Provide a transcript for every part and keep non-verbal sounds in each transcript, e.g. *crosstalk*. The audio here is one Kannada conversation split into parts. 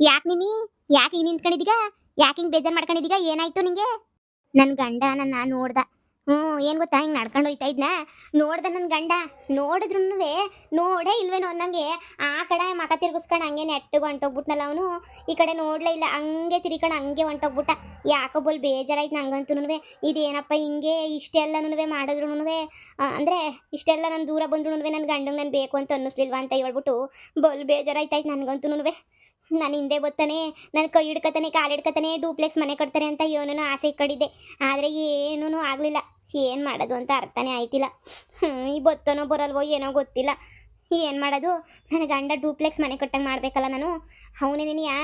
ಯಾಕೆ ನಿಮಿ ಯಾಕೆ ಹಿಂಗೆ ನಿಂತ್ಕೊಂಡಿದ್ದೀಗ ಯಾಕೆ ಹಿಂಗೆ ಬೇಜಾರು ಮಾಡ್ಕೊಂಡಿದೀಗ? ಏನಾಯ್ತು ನಿಂಗೆ? ನನ್ನ ಗಂಡ ನನ್ನ ನೋಡ್ದ. ಹ್ಞೂ ಏನು ಗೊತ್ತಾ? ಹಿಂಗೆ ನಡ್ಕೊಂಡು ಹೋಯ್ತಾ ಇದ್ನ. ನೋಡ್ದ ನನ್ನ ಗಂಡ. ನೋಡಿದ್ರು ನೋಡೇ ಇಲ್ವೇನೋ ಅನ್ನಂಗೆ. ಆ ಕಡೆ ಮಕ ತಿರ್ಗಿಸ್ಕೊಂಡು ಹಂಗೆ ನೆಟ್ಟಿಗೆ ಹೊಂಟೋಗ್ಬಿಟ್ನಲ್ಲ ಅವನು. ಈ ಕಡೆ ನೋಡ್ಲೇ ಇಲ್ಲ. ಹಂಗೆ ತಿರ್ಕೊಂಡು ಹಂಗೆ ಹೊಂಟೋಗ್ಬಿಟ್ಟ. ಯಾಕೋ ಬೋಲ್ ಬೇಜಾರಾಯ್ತು ನಂಗಂತೂ ಇದೇನಪ್ಪ ಹಿಂಗೆ? ಇಷ್ಟೆಲ್ಲನೂ ಮಾಡಿದ್ರು ಅಂದರೆ ಇಷ್ಟೆಲ್ಲ ನಾನು ದೂರ ಬಂದ್ರು ನನ್ನ ಗಂಡಂಗೆ ನಾನು ಬೇಕು ಅಂತ ಅನ್ನಿಸ್ಲಿಲ್ವಾ ಅಂತ ಹೇಳ್ಬಿಟ್ಟು ಬೋಲ್ ಬೇಜಾರಾಯ್ತಾಯ್ತು ನನಗಂತೂ ನಾನು ಹಿಂದೆ ಗೊತ್ತಾನೆ ನನ್ನ ಕೈ ಹಿಡ್ಕತಾನೆ ಕಾಲು ಹಿಡ್ಕತಾನೆ ಡೂಪ್ಲೆಕ್ಸ್ ಮನೆ ಕಟ್ತಾನೆ ಅಂತ ಏನೋ ಆಸೆ ಕಡಿದೆ ಆದರೆ ಏನೂ ಆಗಲಿಲ್ಲ. ಏನು ಮಾಡೋದು ಅಂತ ಅರ್ಥನೇ ಆಯ್ತಿಲ್ಲ. ಈ ಬತ್ತನೋ ಬರಲ್ವೋ ಏನೋ ಗೊತ್ತಿಲ್ಲ. ಏನು ಮಾಡೋದು? ನನ್ನ ಗಂಡ ಡೂಪ್ಲೆಕ್ಸ್ ಮನೆ ಕಟ್ಟಂಗೆ ಮಾಡಬೇಕಲ್ಲ ನಾನು. ಅವನೇ ನೀನಿಯಾ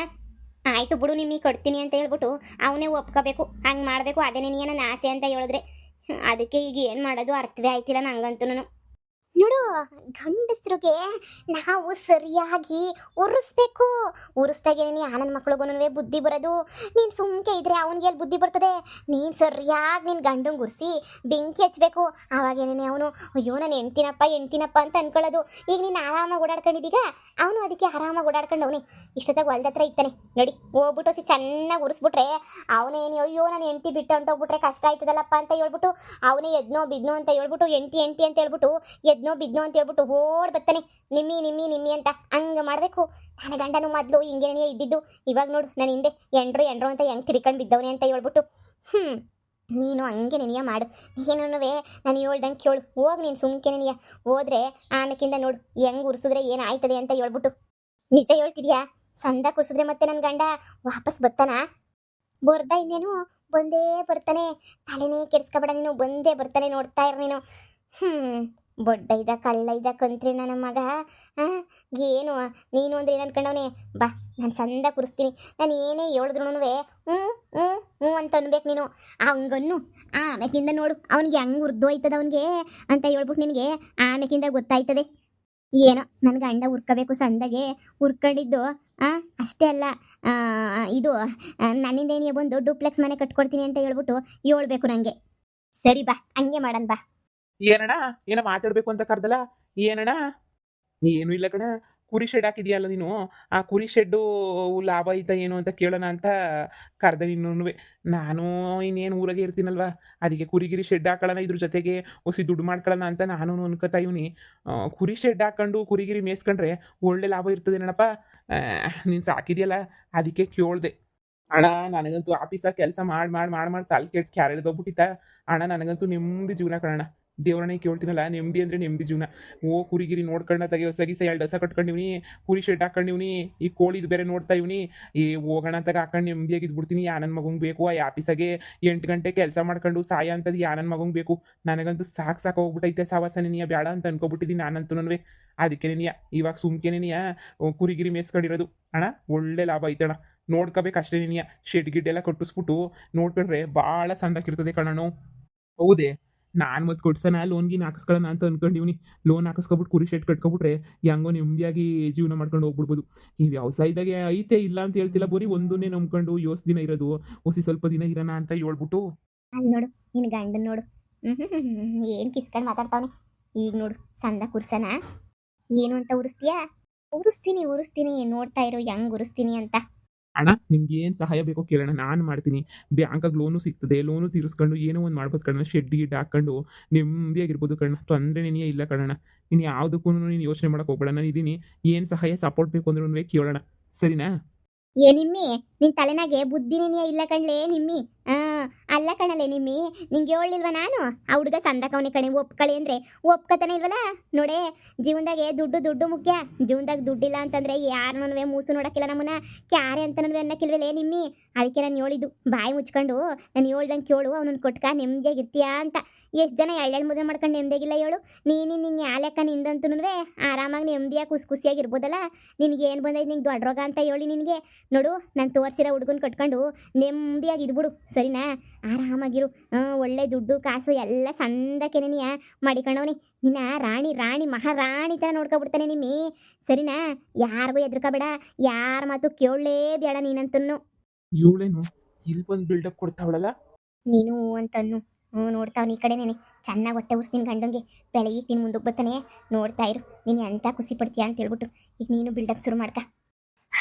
ಆಯಿತು ಬಿಡು ನಿಮಗೆ ಕೊಡ್ತೀನಿ ಅಂತ ಹೇಳ್ಬಿಟ್ಟು ಅವನೇ ಒಪ್ಕೋಬೇಕು. ಹಂಗೆ ಮಾಡಬೇಕು. ಅದೇ ನೀನು ನನ್ನ ಆಸೆ ಅಂತ ಹೇಳಿದ್ರೆ. ಅದಕ್ಕೆ ಈಗ ಏನು ಮಾಡೋದು? ಅರ್ಥವೇ ಆಯ್ತಿಲ್ಲ ನಂಗಂತೂ ನೋಡು, ಗಂಡಸ್ರಿಗೆ ನಾವು ಸರಿಯಾಗಿ ಉರಿಸ್ಬೇಕು ಉರಿಸ್ದಾಗೆ ನೀನು ಆನಂದ ಮಕ್ಳಿಗೂ ಬುದ್ಧಿ ಬರೋದು. ನೀನು ಸುಮ್ಕೆ ಇದ್ರೆ ಅವನಿಗೆ ಎಲ್ಲಿ ಬುದ್ಧಿ ಬರ್ತದೆ. ನೀನು ಸರಿಯಾಗಿ ನಿನ್ನ ಗಂಡಂಗೆ ಉರಿಸಿ ಬೆಂಕಿ ಹಚ್ಬೇಕು. ಆವಾಗೇನೇ ಅವನು, ಅಯ್ಯೋ, ನಾನು ಹೆಣ್ತಿನಪ್ಪ ಹೆಣ್ತಿನಪ್ಪ ಅಂತ ಅನ್ಕೊಳ್ಳೋದು. ಈಗ ನೀನು ಆರಾಮಾಗಿ ಓಡಾಡ್ಕೊಂಡಿದ್ದೀಗ ಅವನು ಅದಕ್ಕೆ ಆರಾಮಾಗಿ ಓಡಾಡ್ಕೊಂಡು ಅವನೇ ಇಷ್ಟೊತ್ತಾಗ ಹೊಲ್ದ ಹತ್ರ ಇತ್ತಾನೆ. ನೋಡಿ, ಹೋಗ್ಬಿಟ್ಟು ಚೆನ್ನಾಗಿ ಉರಿಸ್ಬಿಟ್ರೆ ಅವನೇನು ಅಯ್ಯೋ, ನಾನು ಹೆಂಡ್ತಿ ಬಿಟ್ಟು ಹೋಗ್ಬಿಟ್ರೆ ಕಷ್ಟ ಆಯ್ತದಲ್ಲಪ್ಪ ಅಂತ ಹೇಳ್ಬಿಟ್ಟು, ಅವನೇ ಎದ್ನೋ ಬಿದ್ನೋ ಅಂತ ಹೇಳ್ಬಿಟ್ಟು ಎಂಟಿ ಎಂಟಿ ಅಂತ ಹೇಳ್ಬಿಟ್ಟು, ಎದ್ನೋ ಬಿದ್ನೋ ಅಂತ ಹೇಳ್ಬಿಟ್ಟು ಓಡ್ ಬರ್ತಾನೆ ನಿಮ್ಮಿ ನಿಮ್ಮಿ ನಿಮ್ಮಿ ಅಂತ ಹಂಗೆ ಮಾಡಬೇಕು. ನನ್ನ ಗಂಡನು ಮೊದಲು ಹಿಂಗೇನೇ ಇದ್ದಿದ್ದು. ಇವಾಗ ನೋಡು ನನ್ನ ಹಿಂದೆ ಎಂಡ್ರು ಎಂಡ್ರು ಅಂತ ಹೆಂಗೆ ತಿರ್ಕೊಂಡು ಬಿದ್ದವನೇ ಅಂತ ಹೇಳ್ಬಿಟ್ಟು. ಹ್ಞೂ ನೀನು ಹಂಗೆ ನೆನೆಯ ಮಾಡು. ಏನೂ ನಾನು ಹೇಳ್ದಂಗೆ ಕೇಳು. ಹೋಗಿ ನೀನು ಸುಮ್ಕೆ ನೆನೆಯ. ಹೋದ್ರೆ ಆಮೇಕಿಂದ ನೋಡು ಹೆಂಗೆ ಉರ್ಸಿದ್ರೆ ಏನಾಯ್ತದೆ ಅಂತ ಹೇಳ್ಬಿಟ್ಟು. ನಿಜ ಹೇಳ್ತಿದ್ಯಾ? ಸಂದ ಕುರ್ಸಿದ್ರೆ ಮತ್ತೆ ನನ್ನ ಗಂಡ ವಾಪಸ್ ಬರ್ತಾನ? ಬರ್ದ ಇನ್ನೇನು? ಬಂದೇ ಬರ್ತಾನೆ. ತಲೆನೇ ಕೆಡಿಸ್ಕೊಬೇಡ ನೀನು. ಬಂದೇ ಬರ್ತಾನೆ ನೋಡ್ತಾ ಇರು ನೀನು. ಹ್ಞೂ ಬೊಡ್ಡ ಕಳ್ಳೈದ ಕಂತ್ರಿ ನನ್ನ ಮಗ. ಏನು? ನೀನು ಅಂದ್ರೆ ಏನು ಅನ್ಕೊಂಡವನೇ? ಬಾ ನಾನು ಸಂದ ಕುರಿಸ್ತೀನಿ. ನಾನು ಏನೇ ಹೇಳಿದ್ರು ಹ್ಞೂ ಹ್ಞೂ ಹ್ಞೂ ಅಂತ ಅನ್ಬೇಕು ನೀನು. ಹಂಗನ್ನು ಆಮೇಕಿಂದ ನೋಡು. ಅವನಿಗೆ ಹೆಂಗೆ ಉರ್ದು ಹೋಯ್ತದ ಅವನಿಗೆ ಅಂತ ಹೇಳ್ಬಿಟ್ಟು ನಿನಗೆ ಆಮೇಕಿಂದ ಗೊತ್ತಾಯ್ತದೆ. ಏನೋ ನನ್ನ ಗಂಡ ಉರ್ಕೋಬೇಕು ಸಂದಗೆ. ಉರ್ಕೊಂಡಿದ್ದು ಆ, ಅಷ್ಟೇ ಅಲ್ಲ. ಇದು ನನ್ನಿಂದ ಏನೇ ಬಂದು ಡೂಪ್ಲೆಕ್ಸ್ ಮನೆ ಕಟ್ಕೊಡ್ತೀನಿ ಅಂತ ಹೇಳ್ಬಿಟ್ಟು ಹೇಳ್ಬೇಕು ನನಗೆ ಸರಿ ಬಾ ಹಂಗೆ ಮಾಡನ್ ಬಾ. ಏನಣ್ಣ? ಏನ ಮಾತಾಡ್ಬೇಕು ಅಂತ ಕರ್ದಲ್ಲ? ಏನಣ್ಣ? ಏನು ಇಲ್ಲ ಕಣ. ಕುರಿ ಶೆಡ್ ಹಾಕಿದ್ಯಲ್ಲ ನೀನು. ಆ ಕುರಿ ಶೆಡ್ಡು ಲಾಭ ಐತ ಏನು ಅಂತ ಕೇಳೋಣ ಅಂತ ಕರ್ದೆ ನೀನು ನಾನು ಇನ್ನೇನು ಊರಾಗೆ ಇರ್ತೀನಲ್ವಾ? ಅದಕ್ಕೆ ಕುರಿಗಿರಿ ಶೆಡ್ ಹಾಕೊಳ್ಳೋಣ ಇದ್ರ ಜೊತೆಗೆ ಹೊಸಿ ದುಡ್ಡು ಮಾಡ್ಕೊಳ್ಳೋಣ ಅಂತ ನಾನು ಅನ್ಕೋತಾ ಇವ್ನಿ. ಕುರಿ ಶೆಡ್ ಹಾಕೊಂಡು ಕುರಿಗಿರಿ ಮೇಯ್ಸ್ಕೊಂಡ್ರೆ ಒಳ್ಳೆ ಲಾಭ ಇರ್ತದೇನಪ್ಪ ನೀನು ಸಾಕಿದ್ಯಲ್ಲ? ಅದಕ್ಕೆ ಕೇಳ್ದೆ. ಅಣ್ಣ, ನನಗಂತೂ ಆಫೀಸಾಗ ಕೆಲಸ ಮಾಡಿ ಮಾಡಿ ಮಾಡಿ ಮಾಡಿ ತಲೆ ಕೆಟ್ಟು ಕ್ಯಾರೆ ಹೋಗ್ಬಿಟ್ಟಿತ್ತ ಅಣ್ಣ, ನನಗಂತೂ ನೆಮ್ಮದಿ ಜೀವನ ಕಣಣ್ಣ. ದೇವ್ರನೇ ಕೇಳ್ತೀನಲ್ಲ ನೆಮ್ಮದಿ ಅಂದರೆ ನೆಮ್ಮದಿ ಜೀವನ. ಓ, ಕುರಿಗಿರಿ ನೋಡ್ಕೊಂಡ ತೆಗೆಯೋ ಸಗಿ ಸೈ ಎರಡು ದಸ ಕಟ್ಕೊಂಡಿವ್ನಿ, ಕುರಿ ಶೆಡ್ ಹಾಕೊಂಡಿವ್ನಿ, ಈ ಕೋಳಿದು ಬೇರೆ ನೋಡ್ತಾ ಇವ್ನಿ. ಈ ಹೋಗೋಣ ತಗ, ಹಾಕೊಂಡು ನೆಮ್ಮದಿಯಾಗಿ ಇದ್ಬಿಡ್ತೀನಿ ಯಾ ನನ್ನ ಬೇಕು, ಆ ಆಫೀಸಾಗೆ ಎಂಟು ಗಂಟೆ ಕೆಲಸ ಮಾಡ್ಕೊಂಡು ಸಾಯ ಅಂತದ್ದು ಯಾ ನನ್ನ ಮಗಂಗೆ ಬೇಕು. ನನಗಂತೂ ಸಾಕು ಸಾಕು ಹೋಗ್ಬಿಟ್ಟೈತೆ ಸಾವಾಸ ನೀನಿಯ ಬೇಡ ಅಂತ ಅನ್ಕೊಬಿಟ್ಟಿದ್ದೀನಿ ನಾನಂತೂ ನನಗೆ ಅದಕ್ಕೆ ನೀನಿಯ, ಇವಾಗ ಸುಮ್ಕೆ ನೀನಿಯ ಕುರಿಗಿರಿ ಮೇಸ್ಕೊಂಡಿರೋದು. ಅಣ್ಣ, ಒಳ್ಳೆ ಲಾಭ ಐತಣ್ಣ. ನೋಡ್ಕೋಬೇಕು ಅಷ್ಟೇ ನೀನಿಯ. ಶೆಡ್ ಗಿಡ್ ಎಲ್ಲ ಕಟ್ಟಿಸ್ಬಿಟ್ಟು ನೋಡ್ಕೊಂಡ್ರೆ ಭಾಳ ಸಂದಕ್ಕಿರ್ತದೆ ಕಣ್ಣು ಹೌದೇ? ನಾನು ಮತ್ತೆ ಕೊಡ್ಸೋಣ ಲೋನ್ ಗೀನ್ ಹಾಕಿಸ್ಕೊಳ್ಳೋಣ ಅಂತ ಅನ್ಕೊಂಡಿವ್ನಿ. ಲೋನ್ ಹಾಕಿಸ್ಕೊಬಿಟ್ಟು ಕುರಿ ಶೇಟ್ ಕಟ್ಕೊಬಿಟ್ರೆ ಹೆಂಗೋ ನೆಮ್ಮದಿಯಾಗಿ ಜೀವನ ಮಾಡ್ಕೊಂಡು ಹೋಗ್ಬಿಡ್ಬೋದು. ಈ ವ್ಯವಸಾಯದಾಗೆ ಐತೆ ಇಲ್ಲ ಅಂತ ಹೇಳ್ತಿಲ್ಲ ಬರೀ ಒಂದನ್ನೇ ನಂಬ್ಕೊಂಡು ಯೋಸ್ ದಿನ ಇರೋದು. ಹೊಸಿ ಸ್ವಲ್ಪ ದಿನ ಇರೋಣ ಅಂತ ಹೇಳ್ಬಿಟ್ಟು. ನೋಡು ನಿನ್ನ ಗಂಡನ ನೋಡು. *laughs* ಏನು ಕಿಸ್ಕೊಂಡು ಮಾತಾಡ್ತಾವನೆ? ಈಗ ನೋಡು, ಸಂದ ಕುರ್ಸನ? ಏನು ಅಂತ ಉರಿಸ್ತೀಯಾ? ಉರಿಸ್ತೀನಿ ಉರಿಸ್ತೀನಿ. ನೋಡ್ತಾ ಇರೋ, ಹೆಂಗ್ ಉರಿಸ್ತೀನಿ ಅಂತ. ಅಣ್ಣ, ನಿಮ್ಗೆ ಏನು ಸಹಾಯ ಬೇಕೋ ಕೇಳೋಣ ನಾನು ಮಾಡ್ತೀನಿ. ಬ್ಯಾಂಕಾಗ ಲೋನು ಸಿಗ್ತದೆ ಲೋನು ತೀರಿಸ್ಕೊಂಡು ಏನೋ ಒಂದು ಮಾಡ್ಬೋದು ಕಣ ಶೆಡ್ ಗಿಡ್ ಹಾಕೊಂಡು ನೆಮ್ಮದಿಯಾಗಿರ್ಬೋದು ಕಣ್ಣ ತೊಂದರೆ ನಿನಗೆ ಇಲ್ಲ ಕಣಣ್ಣ. ನೀನು ಯಾವುದಕ್ಕೂ ನೀನು ಯೋಚನೆ ಮಾಡೋಕೆ ಹೋಗ್ಬೇಡ, ನಾನು ಇದ್ದೀನಿ ಏನು ಸಹಾಯ ಸಪೋರ್ಟ್ ಬೇಕು ಅಂದ್ರೂ ಕೇಳೋಣ. ಸರಿನಾ? ಏ ನಿಮ್ಮಿ, ನಿನ್ ತಲೆನಾಗೆ ಬುದ್ಧಿ ನಿನ್ನೆ ಇಲ್ಲ ಕಣ್ಲೇ ನಿಮ್ಮಿ. ಆ ಅಲ್ಲ ಕಣಲೆ ನಿಮ್ಮಿ, ನಿಂಗೆ ಹೇಳಿಲ್ವ ನಾನು? ಆ ಹುಡುಗ ಸಂದಕವನಿ ಕಣೆ, ಒಪ್ಕಳಿ ಅಂದ್ರೆ ಒಪ್ಕತಾನೆ ಇಲ್ವಲ್ಲ? ನೋಡೆ, ಜೀವನದಾಗೆ ದುಡ್ಡು ದುಡ್ಡು ಮುಖ್ಯ. ಜೀವನದಾಗ ದುಡ್ಡಿಲ್ಲ ಅಂತಂದ್ರೆ ಯಾರನ್ನೂ ಮೂಸು ನೋಡಕ್ಕಿಲ್ಲ ನಮ್ಮನ್ನ. ಕ್ಯಾರೆ ಅಂತ ಅನ್ನಕ್ಕಿಲ್ವಲ್ಲೇ ನಿಮ್ಮಿ? ಅದಕ್ಕೆ ನಾನು ಹೇಳಿದ್ದು ಬಾಯಿ ಮುಚ್ಕೊಂಡು, ನಾನು ಹೇಳ್ದಂಗೆ ಕೇಳು ಅವನನ್ನು ಕೊಟ್ಕ ನೆಮ್ಮದಿಯಾಗಿರ್ತೀಯಾ ಅಂತ. ಎಷ್ಟು ಜನ ಎರಡೆರಡು ಮದುವೆ ಮಾಡ್ಕೊಂಡು ನೆಮ್ಮದಿಯಾಗಿಲ್ಲ ಹೇಳು? ನೀನು ನಿನ್ನ ಯಾಲೆಕ್ಕ ನಿಂದಂತೂ ಆರಾಮಾಗಿ ನೆಮ್ಮದಿಯಾಗಿ ಖುಷಿ ಖುಷಿಯಾಗಿರ್ಬೋದಲ್ಲ ನಿನಗೆ ಏನು ಬಂದೈತೆ ನಿಂಗೆ ದೊಡ್ಡ ರೋಗ ಅಂತ ಹೇಳಿ ನಿನಗೆ? ನೋಡು, ನಾನು ತೋರಿಸಿರೋ ಹುಡುಗನ ಕಟ್ಕೊಂಡು ನೆಮ್ಮದಿಯಾಗಿ ಇದ್ಬಿಡು. ಸರಿನಾ? ಆರಾಮಾಗಿರು. ಒಳ್ಳೆ ದುಡ್ಡು ಕಾಸು ಎಲ್ಲ ಸಂದಕ್ಕೆ ನೀನು ಮಾಡಿಕೊಂಡವನಿ. ನಿನ್ನ ರಾಣಿ ರಾಣಿ ಮಹಾರಾಣಿ ಥರ ನೋಡ್ಕೊಬಿಡ್ತಾನೆ ನಿಮ್ಮಿ. ಸರಿನಾ? ಯಾರಿಗೂ ಎದ್ರಕೋಬೇಡ ಯಾರ ಮಾತು ಕೇಳಲೇ ಬೇಡ ನೀನಂತನು. ಇವಳೇನು? ಇಲ್ಲಿ ಬಂದು ಬಿಲ್ಡಪ್ ಕೊಡ್ತಾವಳಲ್ಲ? ನೀನು ಅಂತನ್ನು. ಹ್ಞೂ ನೋಡ್ತಾವ್ ಈ ಕಡೆನೇನೆ. ಚೆನ್ನಾಗಿ ಹೊಟ್ಟೆ ಉರ್ಸ್ತೀನಿ ಗಂಡಂಗೆ. ಬೆಳಗ್ಗೆ ನೀನು ಮುಂದಕ್ಕೆ ಬರ್ತಾನೆ. ನೋಡ್ತಾ ಇರು. ನೀನು ಎಂತ ಖುಷಿ ಪಡ್ತೀಯ ಅಂತ ಹೇಳ್ಬಿಟ್ಟು. ಈಗ ನೀನು ಬಿಲ್ಡಪ್ ಶುರು ಮಾಡ್ಕ.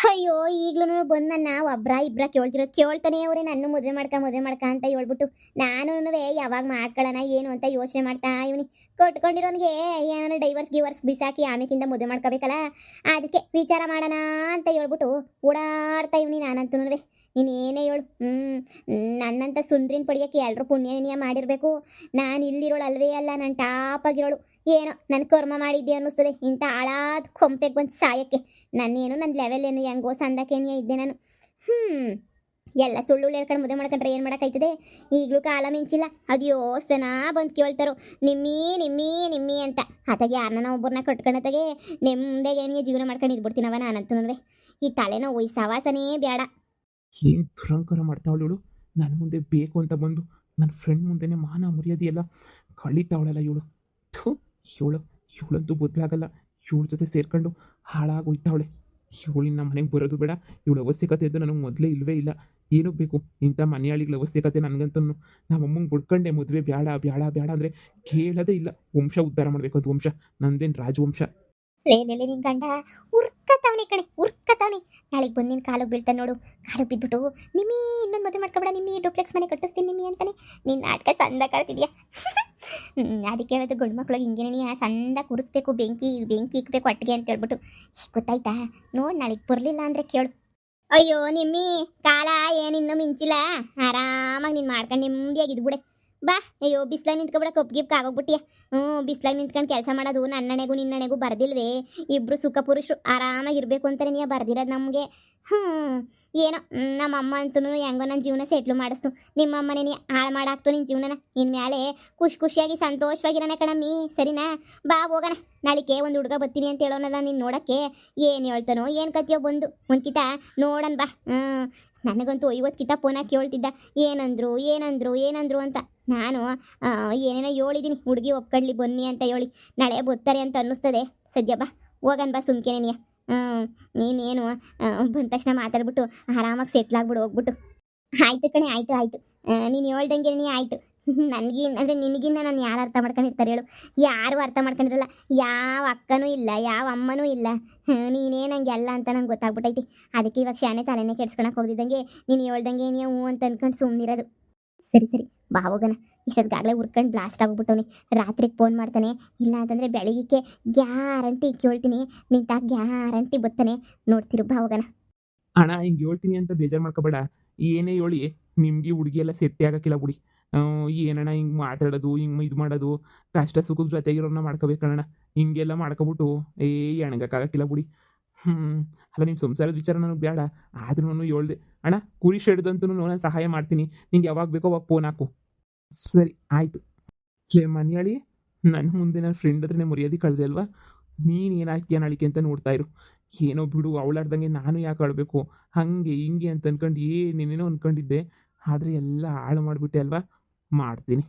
ಅಯ್ಯೋ ಈಗ್ಲೂ ಬಂದು ನನ್ನ ಒಬ್ರ ಇಬ್ರ ಕೇಳ್ತಿರೋದು ಕೇಳ್ತಾನೆ ಅವ್ರೆ ನನ್ನ ಮದುವೆ ಮಾಡ್ಕ ಮದುವೆ ಮಾಡ್ಕ ಅಂತ ಹೇಳ್ಬಿಟ್ಟು ನಾನು ಯಾವಾಗ ಮಾಡ್ಕೊಳ್ಳೋಣ ಏನು ಅಂತ ಯೋಚನೆ ಮಾಡ್ತಾ ಇವನಿ. ಕೊಟ್ಕೊಂಡಿರೋನಿಗೆ ಏನಾದ್ರು ಡೈವರ್ಸ್ ಗಿವರ್ಸ್ ಬಿಸಾಕಿ ಆಮೇಕಿಂದ ಮದುವೆ ಮಾಡ್ಕೋಬೇಕಲ್ಲ, ಅದಕ್ಕೆ ವಿಚಾರ ಮಾಡೋಣ ಅಂತ ಹೇಳ್ಬಿಟ್ಟು ಓಡಾಡ್ತಾ ಇವನಿ ನಾನಂತೂ ನೀನೇನೇ ಹೇಳು ಹ್ಞೂ ನನ್ನಂತ ಸುಂದ್ರಿನ ಪಡಿಯೋಕ್ಕೆ ಎಲ್ಲರೂ ಪುಣ್ಯನಿಯ ಮಾಡಿರಬೇಕು. ನಾನು ಇಲ್ಲಿರೋಳು ಅಲ್ವೇ ಅಲ್ಲ, ನಾನು ಟಾಪಾಗಿರೋಳು. ಏನೋ ನನ್ನ ಕರ್ಮ ಮಾಡಿದ್ದೆ ಅನ್ನಿಸ್ತದೆ. ಇಂಥ ಹಾಳಾದ ಕೊಂಪೆಗೆ ಬಂದು ಸಾಯಕ್ಕೆ. ನನ್ನೇನು ನನ್ನ ಲೆವೆಲ್ ಏನು ಹೆಂಗೋ ಸಂದಕೇನಿಯ ಇದ್ದೆ ನಾನು. ಹ್ಞೂ ಎಲ್ಲ ಸುಳ್ಳು ಹೇಳ್ಕೊಂಡು ಮುದ್ದೆ ಮಾಡ್ಕೊಂಡ್ರೆ ಏನು ಮಾಡೋಕ್ಕಾಯ್ತದೆ? ಈಗಲೂ ಕಾಲ ಮಿಂಚಿಲ್ಲ. ಅದು ಯೋಷ್ಟು ಜನ ಬಂದು ಕೇಳ್ತಾರೋ, ನಿಮ್ಮಿ ನಿಮ್ಮಿ ನಿಮ್ಮಿ ಅಂತ. ಆತಾಗೆ ಯಾರನ್ನ ಒಬ್ಬರನ್ನ ಕಟ್ಕೊಂಡತಾಗೆ ನೆಮ್ಮದಿಗೆ ಜೀವನ ಮಾಡ್ಕೊಂಡು ಇದ್ಬಿಡ್ತೀನವ ನಾನಂತೂ ಈ ತಲೆನೋವು, ಈ ಸವಾಸನೇ ಬೇಡ ಏನು ದುರಂಕಾರ ಮಾಡ್ತಾವಳು ನನ್ನ ಮುಂದೆ ಬೇಕು ಅಂತ ಬಂದು ನನ್ನ ಫ್ರೆಂಡ್ ಮುಂದೆನೇ ಮಾನ ಮರ್ಯಾದೆ ಎಲ್ಲ ಕಳೀತಾವಳಲ್ಲ ಇವಳು. ಥು. ಇವಳು ಇವಳಂತೂ ಬದಲಾಗಲ್ಲ ಇವಳ ಜೊತೆ ಸೇರ್ಕೊಂಡು ಹಾಳಾಗೋಯ್ತಾವಳೆ ಇವಳಿನ ನಮ್ಮ ಮನೆಗೆ ಬರೋದು ಬೇಡ. ಇವಳ ಅವಶ್ಯಕತೆ ಅಂತ ನನಗೆ ಮೊದಲೇ ಇಲ್ಲವೇ ಇಲ್ಲ. ಏನೂ ಬೇಕು? ಇಂಥ ಮನೆಯಾಳಿಗಳ ಅವಶ್ಯಕತೆ ನನಗಂತೂ ನಮ್ಮ ಅಮ್ಮಂಗೆ ಬಿಡ್ಕೊಂಡೆ ಮದುವೆ ಬೇಡ ಬೇಡ ಬೇಡ ಅಂದರೆ ಕೇಳೋದೇ ಇಲ್ಲ. ವಂಶ ಉದ್ಧಾರ ಮಾಡಬೇಕು ಅದು ವಂಶ. ನಂದೇನು ರಾಜವಂಶ. ಲೇ ಲೇ ಲೇ, ನಿನ್ ಗಂಡ. ಉರ್ಕತಾವನೆ ಕಣೆ ಉರ್ಕತಾವನೆ ನಾಳೆಗೆ ಬಂದು ನಿನ್ನ ಕಾಲಿಗೆ ಬೀಳ್ತಾನೆ ನೋಡು. ಕಾಲಿಗೆ ಬಿದ್ದುಬಿಟ್ಟು ನಿಮ್ಮಿ ಇನ್ನೊಂದು ಮದುವೆ ಮಾಡ್ಕೊಬೇಡ ನಿಮ್ಮಿ ಡೂಪ್ಲೆಕ್ಸ್ ಮನೆ ಕಟ್ಟಿಸ್ತೀನಿ ನಿಮ್ಮಿ ಅಂತಾನೆ. ನಿನ್ನ ನಾಟಕ ಸಂದ ಕಳ್ತಿದ್ಯಾ? *laughs* ಅದಕ್ಕೆ ಹೇಳೋದು ಗಂಡು ಮಕ್ಳಿಗೆ ಹಿಂಗೇನೇ ಸಂದ ಕುರಿಸ್ಬೇಕು, ಬೆಂಕಿ ಬೆಂಕಿ ಇಕ್ಬೇಕು ಒಟ್ಟಿಗೆ ಅಂತ ಹೇಳ್ಬಿಟ್ಟು ಗೊತ್ತಾಯ್ತಾ? ನೋಡಿ ನಾಳೆಗೆ ಬರಲಿಲ್ಲ ಅಂದರೆ ಕೇಳು. ಅಯ್ಯೋ ನಿಮ್ಮಿ, ಕಾಲ ಏನಿನ್ನೂ ಮಿಂಚಿಲ್ಲ. ಆರಾಮಾಗಿ ನೀನು ಮಾಡ್ಕೊಂಡು ನೆಮ್ಮದಿಯಾಗಿ ಇದ್ಬಿಡೆ. ಬಾ, ಅಯ್ಯೋ ಬಿಸ್ಲಾಗ ನಿಂತ್ಕೊಬಿಡ, ಕಪ್ ಗಿಪ್ ಆಗೋಗ್ಬಿಟ್ಟಿಯ? ಹ್ಞೂ, ಬಿಸ್ಲಾಗ ನಿಂತ್ಕೊಂಡು ಕೆಲಸ ಮಾಡೋದು ನನ್ನಣೆಗೂ ನಿನ್ನಣೆಗೂ ಬರ್ದಿಲ್ವೇ. ಸುಖ ಪುರುಷರು ಆರಾಮಾಗಿರ್ಬೇಕು ಅಂತಾನೆ ನೀ ಬರ್ದಿರೋದು ನಮಗೆ. ಹ್ಞೂ ಏನೋ ನಮ್ಮ ಅಮ್ಮ ಅಂತೂ ಹೆಂಗೋ ನನ್ನ ಜೀವನ ಸೆಟ್ಲು ಮಾಡಿಸ್ತು. ನಿಮ್ಮ ಅಮ್ಮನೇ ನೀ ಹಾಳು ಮಾಡಾಕ್ತು ನಿನ್ನ ಜೀವನನ. ಇನ್ಮೇಲೆ ಖುಷಿ ಖುಷಿಯಾಗಿ ಸಂತೋಷವಾಗಿರೋಣ ಕಣಮ್ಮಿ. ಸರಿನಾ? ಬಾ, ಹೋಗೋಣ. ನಾಳಿಕೆ ಒಂದು ಹುಡುಗ ಬರ್ತೀನಿ ಅಂತ ಹೇಳೋನಲ್ಲ ನೀನು ನೋಡೋಕ್ಕೆ. ಏನು ಹೇಳ್ತಾನೋ, ಏನು ಕತಿಯೋ ಬಂದು. ಒಂದ್ಕಿತ ನೋಡೋಣ ಬಾ. ಹ್ಞೂ ನನಗಂತೂ ಐವತ್ತು ಕಿತ ಪೋನ ಕೇಳ್ತಿದ್ದ. ಏನಂದ್ರು ಏನಂದ್ರು ಏನಂದ್ರು ಅಂತ. ನಾನು ಏನೇನೋ ಹೇಳಿದ್ದೀನಿ ಹುಡುಗಿ ಒಪ್ಕಡ್ಲಿ ಬನ್ನಿ ಅಂತ ಹೇಳಿ. ನಾಳೆ ಬರ್ತಾರೆ ಅಂತ ಅನ್ನಿಸ್ತದೆ. ಸದ್ಯ ಬಾ. ಹೋಗನ್ ಬಾ ಸುಮ್ಕೆ ನೀನೇನು ಬಂದ ತಕ್ಷಣ ಮಾತಾಡ್ಬಿಟ್ಟು ಆರಾಮಾಗಿ ಸೆಟ್ಲ್ ಆಗ್ಬಿಡು, ಹೋಗ್ಬಿಟ್ಟು. ಆಯ್ತು ಕಣೆ, ಆಯ್ತು ಆಯ್ತು. ನೀನು ಹೇಳ್ದಂಗೆ ನೀ ಆಯ್ತು. *laughs* ನನಗೆ, ಅಂದ್ರೆ ನಿನಗಿನ್ನ ನಾನು ಯಾರು ಅರ್ಥ ಮಾಡ್ಕೊಂಡಿರ್ತಾರೆ ಹೇಳು? ಯಾರು ಅರ್ಥ ಮಾಡ್ಕೊಂಡಿರಲ್ಲ? ಯಾವ ಅಕ್ಕನೂ ಇಲ್ಲ, ಯಾವ ಅಮ್ಮನೂ ಇಲ್ಲ. ನೀನೇ ನಂಗೆ ಎಲ್ಲ ಅಂತ ನಂಗೆ ಗೊತ್ತಾಗ್ಬಿಟ್ಟೈತಿ ಅದಕ್ಕೆ ಇವಾಗ ಶಾನೆ ತಲೆನೇ ಕೆಡ್ಸ್ಕೊಳಕ್ ಹೋಗಿದ್ದಂಗೆ ನೀನು ಹೇಳ್ದಂಗೆ ನೀವು ಹ್ಞೂ ಅಂತ ಅನ್ಕೊಂಡು ಸುಮ್ಮನಿರೋದು ಸರಿ ಸರಿ, ಬಾ ಹೋಗೋಣ. ಇಷ್ಟೊತ್ತಿಗಾಗಲೇ ಉರ್ಕೊಂಡು ಬ್ಲಾಸ್ಟ್ ಆಗಿಬಿಟ್ಟವನಿ. ರಾತ್ರಿಗೆ ಫೋನ್ ಮಾಡ್ತಾನೆ. ಇಲ್ಲ ಅಂತಂದರೆ ಬೆಳಿಗ್ಗೆ ಗ್ಯಾರಂಟಿ ಕೇಳ್ತೀನಿ. ನಿಂತ ಗ್ಯಾರಂಟಿ ಬರ್ತಾನೆ ನೋಡ್ತಿರು ಬಾ ಅಣ್ಣ, ಹಿಂಗೆ ಹೇಳ್ತೀನಿ ಅಂತ ಬೇಜಾರು ಮಾಡ್ಕೋಬೇಡ. ಏನೇ ಹೇಳಿ, ನಿಮಗೆ ಹುಡುಗಿ ಎಲ್ಲ ಸೆಟ್ಟಿ ಆಗೋಕ್ಕಿಲ್ಲ ಬಿಡಿ. ಏನಣ್ಣ ಹಿಂಗೆ ಮಾತಾಡೋದು, ಹಿಂಗೆ ಇದು ಮಾಡೋದು? ಕಷ್ಟ ಸುಖದ ಜೊತೆಗಿರೋನ್ನ ಮಾಡ್ಕೋಬೇಕಣ್ಣ ಹಿಂಗೆಲ್ಲ ಮಾಡ್ಕೊಬಿಟ್ಟು, ಏ ಎಣಗಕ್ಕಾಗಕ್ಕಿಲ್ಲ ಬಿಡಿ. ಹ್ಞೂ ಅಲ್ಲ ನಿಮ್ಮ ಸಂಸಾರದ ವಿಚಾರ ನನಗೆ ಬೇಡ ಆದ್ರೂ ಹೇಳ್ದೆ. ಅಣ್ಣ, ಕುರಿ ಶೆಡ್ದಂತೂ ನಾನು ಸಹಾಯ ಮಾಡ್ತೀನಿ. ನಿಂಗೆ ಯಾವಾಗ ಬೇಕೋ ಅವಾಗ ಫೋನ್ ಹಾಕು. ಸರಿ, ಆಯಿತು. ಲೇ ಮನೆಯಾಳಿ ನನ್ನ ಮುಂದೆ ನನ್ನ ಫ್ರೆಂಡ್ ಹತ್ರನೇ ಮರ್ಯಾದೆ ಕಳೆದೆ ಅಲ್ವಾ? ನೀನು ಏನಾಗ್ತೀಯ ಅಳಿಕೆ ಅಂತ ನೋಡ್ತಾ ಇರು. ಏನೋ ಬಿಡು ಅವಳಾಡ್ದಂಗೆ ನಾನು ಯಾಕೆ ಆಡಬೇಕು ಹಾಗೆ, ಹಿಂಗೆ ಅಂತ ಅನ್ಕೊಂಡು ಏನೇನೇನೋ ಅನ್ಕೊಂಡಿದ್ದೆ. ಆದರೆ ಎಲ್ಲ ಹಾಳು ಮಾಡಿಬಿಟ್ಟೆ ಅಲ್ವಾ? ಮಾಡ್ತೀನಿ.